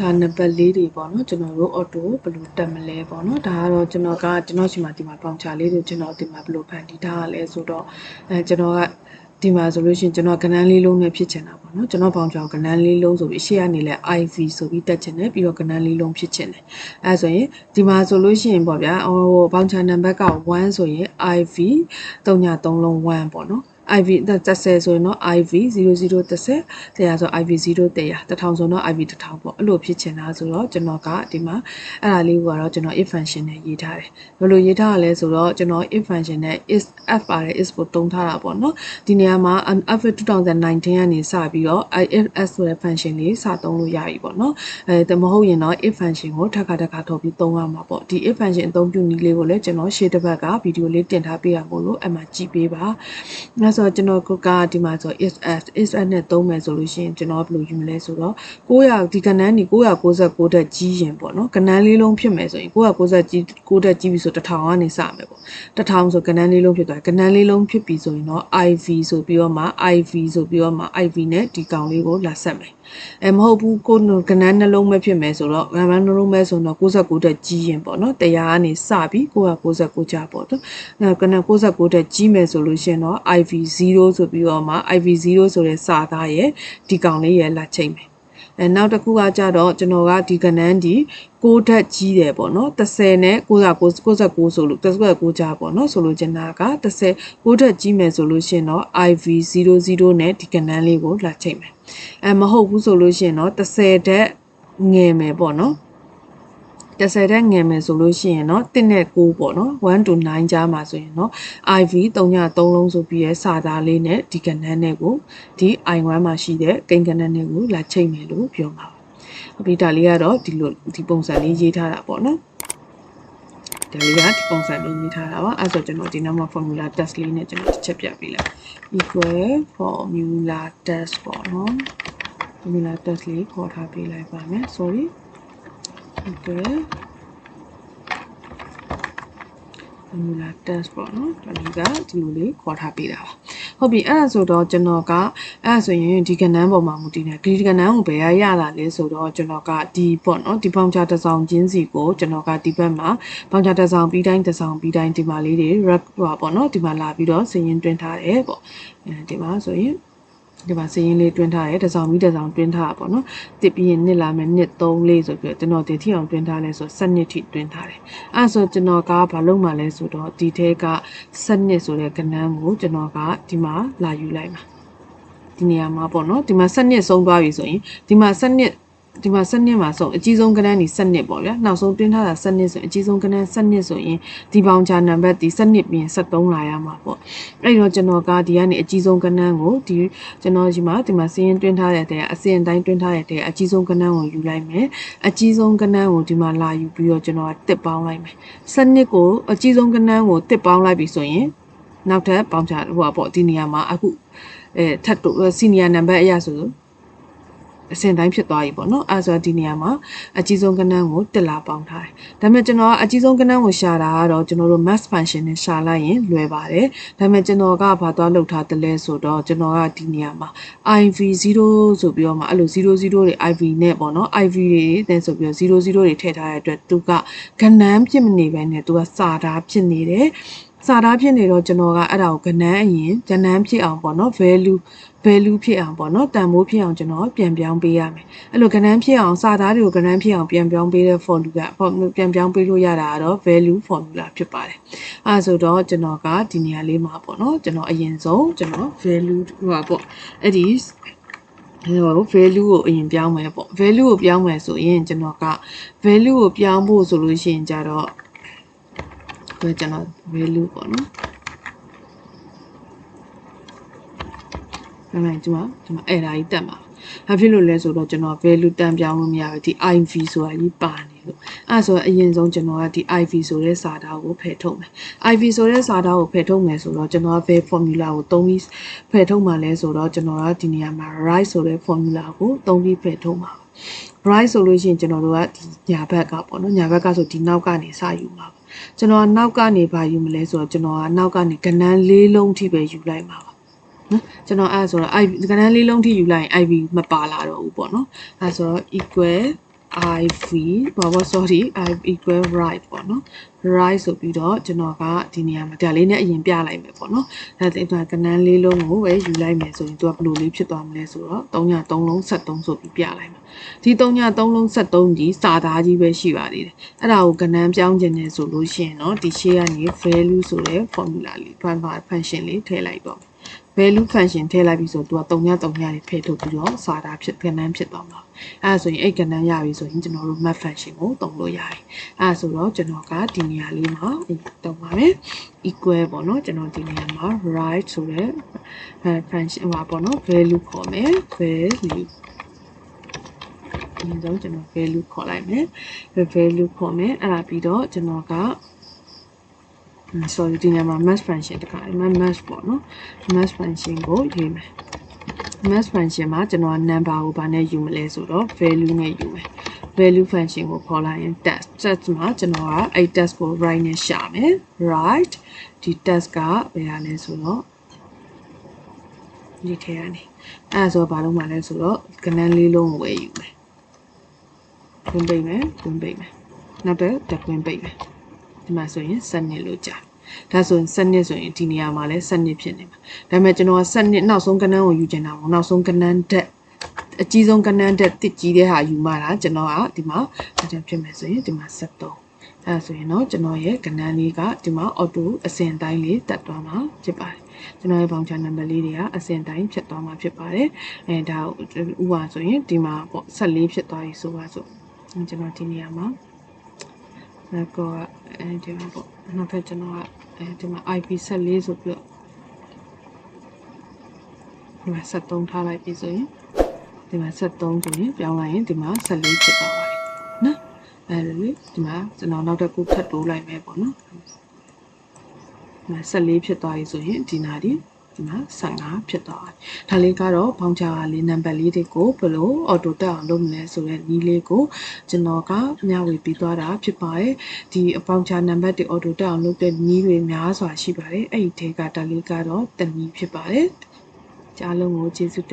ဒါနံပါတ်၄တွေပေါ့နော်ကျွန်တော်တို့ auto ဘယ်လိုတက်မလဲပေါ့နော်ဒါကတော့ကျွန်တော်ကကျွန်တော်ရှိမှဒီမှာပေါင်ချလေးတွေကျွန်တော်ဒီမှာဘယ်လိုဖန်တီးထားရလဲဆိုတော့အဲကျွန်တော်ကဒီမှာဆိုလို့ရှိရင်ကျွန်တော်ကဏ္ဍလေးလုံးနဲ့ဖြစ်ချင်တာပေါ့နော်ကျွန်တော်ပေါင်ချောင်ကဏ္ဍလေးလုံးဆိုပြီးအရှိကနေလဲ IV ဆိုပြီးတက်ချင်တယ်ပြီးတော့ကဏ္ဍလေးလုံးဖြစ်ချင်တယ်အဲဆိုရင်ဒီမှာဆိုလို့ရှိရင်ပေါ့ဗျာဟိုပေါင်ချာနံပါတ်က1ဆိုရင် IV 3ည3လုံး1ပေါ့နော် IV 30ဆိုရင်တော့ IV 0030တရားဆို IV 0တရား1000ဆိုတော့ IV 1000ပေါ့အဲ့လိုဖြစ်ချင်တာဆိုတော့ကျွန်တော်ကဒီမှာအဲ့ဒါလေးကိုကတော့ကျွန်တော် if function နဲ့ရေးထားတယ်ဘယ်လိုရေးထားရလဲဆိုတော့ကျွန်တော် if function နဲ့ is f ပါတယ် is ကိုတုံးထားတာပေါ့နော်ဒီနေရာမှာ f 2019ကနေစပြီးတော့ if s ဆိုတဲ့ function လေးစသုံးလို့ရပြီပေါ့နော်အဲမဟုတ်ရင်တော့ if function ကိုထပ်ခါထပ်ခါထုတ်ပြီးသုံးရမှာပေါ့ဒီ if function အသုံးပြုနည်းလေးကိုလည်းကျွန်တော်ရှေ့တစ်ဘက်ကဗီဒီယိုလေးတင်ထားပေးရမို့လို့အမှကြည့်ပေးပါအဲဆိုတော့ကျွန်တော်ကဒီမှာဆို is s is s နဲ့သုံးမယ်ဆိုလို့ရှိရင်ကျွန်တော်ဘယ်လိုယူမလဲဆိုတော့900ဒီကဏ္ဍนี่999တက်ကြီးရင်ပေါ့နော်ကဏ္ဍလေးလုံးဖြစ်မယ်ဆိုရင်990ကြီး9တက်ကြီးပြီဆို1000ကနေစမယ်ပေါ့1000ဆိုကဏ္ဍလေးလုံးဖြစ်သွားကဏ္ဍလေးလုံးဖြစ်ပြီဆိုရင်တော့ IV ဆိုပြီးတော့မှ IV ဆိုပြီးတော့မှ IV နဲ့ဒီကောင်လေးကိုလာဆက်မယ်အဲမဟုတ်ဘူးကိုကဏ္ဍနှလုံးပဲဖြစ်မယ်ဆိုတော့ကဏ္ဍနှလုံးပဲဆိုတော့69တက်ကြီးရင်ပေါ့နော်100ကနေစပြီး999ကြာပေါ့နော်အဲကဏ္ဍ69တက်ကြီးမယ်ဆိုလို့ရှိရင်တော့ IV 0ဆိုပြီးတော့မှ IV0 ဆိုတဲ့စာသားရဲ့ဒီကောင်လေးရဲ့လာချိန်မယ်အဲနောက်တစ်ခုကကြတော့ကျွန်တော်ကဒီကဏ္ဍဒီ6ဓာတ်ကြီးတယ်ပေါ့နော်30နဲ့69 69ဆိုလို့39ကြာပေါ့နော်ဆိုလို့ကျင်တာက30 6ဓာတ်ကြီးမယ်ဆိုလို့ရှိရင်တော့ IV00 နဲ့ဒီကဏ္ဍလေးကိုလာချိန်မယ်အဲမဟုတ်ဘူးဆိုလို့ရှိရင်တော့30ဓာတ်ငယ်မယ်ပေါ့နော် 30တက်ငယ်မယ်ဆိုလို့ရှိရင်เนาะ1နဲ့6ပေါ့เนาะ1 to 9ကြားမှာဆိုရင်เนาะ IV 3ည3လုံးဆိုပြီးရဲစာသားလေးနဲ့ဒီကဏ္ဍနဲ့ကိုဒီ I1 မှာရှိတဲ့ကိန်းကဏ္ဍနဲ့ကိုလာချိန်မယ်လို့ပြောမှာပါ။ဟုတ်ပြီဒါလေးကတော့ဒီလိုဒီပုံစံလေးရေးထားတာပေါ့နော်။ဒါလေးကဒီပုံစံလေးရေးထားတာပါ။အဲဆိုကျွန်တော်ဒီနောက်မှာ formula test လေးနဲ့ကျွန်တော်တစ်ချက်ပြပေးလိုက်။ equal formula test ပေါ့နော်။ formula test လေးခေါ်ထားပေးလိုက်ပါမယ်။ sorry ဟုတ်ကဲ့ formula test ပေါ့နော်ဒါလေးကဒီလိုလေးခေါ်ထားပေးတာပါဟုတ်ပြီအဲ့ဒါဆိုတော့ကျွန်တော်ကအဲ့ဒါဆိုရင်ဒီကဏ္ဍပေါ်မှာမူတည်နေဒီကဏ္ဍကိုဘယ်ရရလာလဲဆိုတော့ကျွန်တော်ကဒီပေါ့နော်ဒီပေါင်ချတစ်ဆောင်ချင်းစီကိုကျွန်တော်ကဒီဘက်မှာပေါင်ချတစ်ဆောင်ပြီးတိုင်းတစ်ဆောင်ပြီးတိုင်းဒီမှာလေးတွေ rep ဟိုပေါ့နော်ဒီမှာလာပြီးတော့စည်ရင်တွင်းထားတယ်ပေါ့အဲဒီမှာဆိုရင် ဒီမှာစည်ရင်းလေးတွင်းထားတယ်တစ်ဆောင်ပြီးတစ်ဆောင်တွင်းထားတာပေါ့နော်တစ်ပြီးရင်နှစ်လာမယ်နှစ်3လေးဆိုပြီးတော့ကျွန်တော်ဒီထိအောင်တွင်းထားလဲဆို7နှစ်ထိတွင်းထားတယ်အဲဆိုကျွန်တော်ကဘာလုပ်မှလဲဆိုတော့ဒီထဲက7နှစ်ဆိုတဲ့ကဏ္ဍကိုကျွန်တော်ကဒီမှာလာယူလိုက်မှာဒီနေရာမှာပေါ့နော်ဒီမှာ7နှစ်ဆုံးသွားပြီဆိုရင်ဒီမှာ7နှစ် ဒီမှာ7နှစ်မှာဆုံးအကြီးဆုံးကဏ္ဍนี่7နှစ်ပေါ့ဗျာနောက်ဆုံးတွင်းထားတာ7နှစ်ဆိုရင်အကြီးဆုံးကဏ္ဍ7နှစ်ဆိုရင်ဒီပေါင်ချာနံပါတ်ဒီ7နှစ်ပြင်73လာရမှာပေါ့အဲ့တော့ကျွန်တော်ကဒီကနေအကြီးဆုံးကဏ္ဍကိုဒီကျွန်တော်ဒီမှာဒီမှာစင်းရင်တွင်းထားတဲ့တဲ့အစင်တိုင်းတွင်းထားတဲ့အကြီးဆုံးကဏ္ဍကိုယူလိုက်မယ်အကြီးဆုံးကဏ္ဍကိုဒီမှာလာယူပြီးတော့ကျွန်တော်ကတစ်ပေါင်းလိုက်မယ်7နှစ်ကိုအကြီးဆုံးကဏ္ဍကိုတစ်ပေါင်းလိုက်ပြီဆိုရင်နောက်ထပ်ပေါင်ချဟိုပါပေါ့ဒီနေရာမှာအခုအဲထပ်တော့စီနီယာနံပါတ်အရဆို အစင်တိုင်းဖြစ်သွားပြီပေါ့နော်အဲဆိုဒီနေရာမှာအကြီးဆုံးကဏ္ဍကိုတက်လာပေါင်းထားတယ်ဒါပေမဲ့ကျွန်တော်ကအကြီးဆုံးကဏ္ဍကိုရှာတာကတော့ကျွန်တော်တို့ mass function နဲ့ရှာလိုက်ရင်လွယ်ပါတယ်ဒါပေမဲ့ကျွန်တော်ကဘာသွားလုပ်ထားတယ်လဲဆိုတော့ကျွန်တော်ကဒီနေရာမှာ IV0 ဆိုပြီးတော့မှအဲ့လို00တွေ IV နဲ့ပေါ့နော် IV တွေနဲ့ဆိုပြီးတော့00တွေထည့်ထားတဲ့အတွက်သူကကဏ္ဍဖြစ်မနေဘဲနဲ့သူကစာသားဖြစ်နေတယ် စာသားဖြစ်နေတော့ကျွန်တော်ကအဲ့ဒါကိုကဏ္ဍအရင်ကဏ္ဍဖြစ်အောင်ပေါ့နော် value value ဖြစ်အောင်ပေါ့နော်တန်ဖိုးဖြစ်အောင်ကျွန်တော်ပြန်ပြောင်းပေးရမယ်အဲ့လိုကဏ္ဍဖြစ်အောင်စာသားတွေကိုကဏ္ဍဖြစ်အောင်ပြန်ပြောင်းပေးတဲ့ formula ပြန်ပြောင်းပေးလို့ရတာကတော့ value formula ဖြစ်ပါတယ်အဲဆိုတော့ကျွန်တော်ကဒီနေရာလေးမှာပေါ့နော်ကျွန်တော်အရင်ဆုံးကျွန်တော် value ဟိုပါပေါ့အဲ့ဒီဟို value ကိုအရင်ပြောင်းမယ်ပေါ့ value ကိုပြောင်းမယ်ဆိုရင်ကျွန်တော်က value ကိုပြောင်းဖို့ဆိုလို့ရှိရင်ကြတော့ ကိုကျွန်တော် value ပေါ့နော်မှန်မှန်ဒီမှာဒီမှာအဲ့ဒါကြီးတက်မှာဘာဖြစ်လို့လဲဆိုတော့ကျွန်တော် value တန်ပြောင်းလို့မရဘူးဒီ IV ဆိုတာကြီးပါနေလို့အဲ့ဆိုအရင်ဆုံးကျွန်တော်ကဒီ IV ဆိုတဲ့စာသားကိုဖယ်ထုတ်မယ် IV ဆိုတဲ့စာသားကိုဖယ်ထုတ်မယ်ဆိုတော့ကျွန်တော်က val formula ကိုသုံးပြီးဖယ်ထုတ်မှလဲဆိုတော့ကျွန်တော်ကဒီနေရာမှာ right ဆိုတဲ့ formula ကိုသုံးပြီးဖယ်ထုတ်မှာ right ဆိုလို့ရှိရင်ကျွန်တော်တို့ကဒီညာဘက်ကပေါ့နော်ညာဘက်ကဆိုဒီနောက်ကနေစယူမှာပါ ကျွန်တော်ကနောက်ကနေပါယူမလဲဆိုတော့ကျွန်တော်ကနောက်ကနေကဏ္ဍလေးလုံးထိပဲယူလိုက်မှာပါနော်ကျွန်တော်အဲ့ဆိုတော့ IV ကဏ္ဍလေးလုံးထိယူလိုက်ရင် IV မပါလာတော့ဘူးပေါ့နော်အဲ့ဆိုတော့ equal iv ဘာဘော sorry i equal right ပေါ့နော် right ဆိုပြီးတော့ကျွန်တော်ကဒီနေရာမှာဒါလေးနဲ့အရင်ပြလိုက်မယ်ပေါ့နော်ဒါဆိုရင်ကနန်းလေးလုံးကိုပဲယူလိုက်မယ်ဆိုရင်သူကဘယ်လိုလေးဖြစ်သွားမလဲဆိုတော့3ည3လုံး73ဆိုပြီးပြလိုက်မှာဒီ3ည3လုံး73ကြီးစာသားကြီးပဲရှိပါသေးတယ်အဲ့ဒါကိုကနန်းပြောင်းခြင်းနဲ့ဆိုလို့ရှိရင်တော့ဒီရှေ့ကနေ value ဆိုတဲ့ formula လေး function လေးထည့်လိုက်တော့ value function ထည့်လိုက်ပြီဆိုတော့သူက3ည3ညလေးဖယ်ထုတ်ပြီးတော့စာသားဖြစ်ကဏ္ဍဖြစ်သွားမှာအဲဒါဆိုရင်အဲ့ကဏ္ဍရပြီဆိုရင်ကျွန်တော်တို့ map function ကိုသုံးလို့ရတယ်အဲဒါဆိုတော့ကျွန်တော်ကဒီနေရာလေးမှာတုံးပါမယ် equal ပေါ့နော်ကျွန်တော်ဒီနေရာမှာ right ဆိုတဲ့ function ဟိုပါပေါ့နော် value ခေါ်မယ် value ဒီတော့ကျွန်တော် value ခေါ်လိုက်မယ် value ခေါ်မယ်အဲ့ဒါပြီးတော့ကျွန်တော်က sorry ဒီနေရာမှာ mass function တခါဒီမှာ mass ပေါ့နော် mass function ကိုရေးမယ် mass function မှာကျွန်တော် number ကိုဘာနဲ့ယူမလဲဆိုတော့ value နဲ့ယူမယ် value function ကိုခေါ်လိုက်ရင် test test မှာကျွန်တော်ကအဲ့ test ကို right နဲ့ရှာမယ် right ဒီ test ကဘယ်ဟာလဲဆိုတော့ဒီထဲကနေအဲ့ဒါဆိုဘာလို့မှလဲဆိုတော့ကဏ္ဍလေးလုံးကိုဝယ်ယူမယ်တွင်းပိတ်မယ်တွင်းပိတ်မယ်နောက်တော့တက်တွင်းပိတ်မယ် ဒီမှာဆိုရင်စနစ်လို့ကြာဒါဆိုရင်စနစ်ဆိုရင်ဒီနေရာမှာလဲစနစ်ဖြစ်နေမှာဒါပေမဲ့ကျွန်တော်ကစနစ်နောက်ဆုံးကဏ္ဍကိုယူချင်တာပေါ့နောက်ဆုံးကဏ္ဍတက်အကြီးဆုံးကဏ္ဍတက်တစ်ကြီးတဲ့ဟာယူမှလားကျွန်တော်ကဒီမှာအတန်းဖြစ်မယ်ဆိုရင်ဒီမှာ73အဲဆိုရင်တော့ကျွန်တော်ရဲ့ကဏ္ဍလေးကဒီမှာ auto အစဉ်တိုင်းလေးတက်သွားမှာဖြစ်ပါတယ်ကျွန်တော်ရဲ့ voucher number လေးတွေကအစဉ်တိုင်းဖြစ်သွားမှာဖြစ်ပါတယ်အဲဒါဥပါဆိုရင်ဒီမှာပေါ့14ဖြစ်သွားပြီဆိုပါဆိုကျွန်တော်ဒီနေရာမှာနောက်တော့ အဲဒီမှာပေါ့နောက်ဖက်ကျွန်တော်ကအဲဒီမှာ IP 14ဆိုပြီးတော့ဒီမှာ73ထားလိုက်ပြီဆိုရင်ဒီမှာ73ဆိုရင်ပြောင်းလိုက်ရင်ဒီမှာ14ဖြစ်သွားပါတယ်နော်အဲဒီလေဒီမှာကျွန်တော်နောက်တစ်ခုထပ်တိုးလိုက်မယ်ပေါ့နော်ဒီမှာ14ဖြစ်သွားပြီဆိုရင်ဒီနာဒီ ဒီမှာ15ဖြစ်သွားတယ်။ဒါလေးကတော့ဘောင်ချာလေးနံပါတ်လေးတွေကိုဘယ်လိုအော်တိုတက်အောင်လုပ်မလဲဆိုတဲ့နည်းလေးကိုကျွန်တော်ကမျှဝေပြီးသွားတာဖြစ်ပါတယ်။ဒီအပေါင်ချာနံပါတ်တွေအော်တိုတက်အောင်လုပ်တဲ့နည်းတွေများစွာရှိပါတယ်။အဲ့ဒီထဲကဒါလေးကတော့တနည်းဖြစ်ပါတယ်။ကြားလုံးကိုကျေးဇူးတင်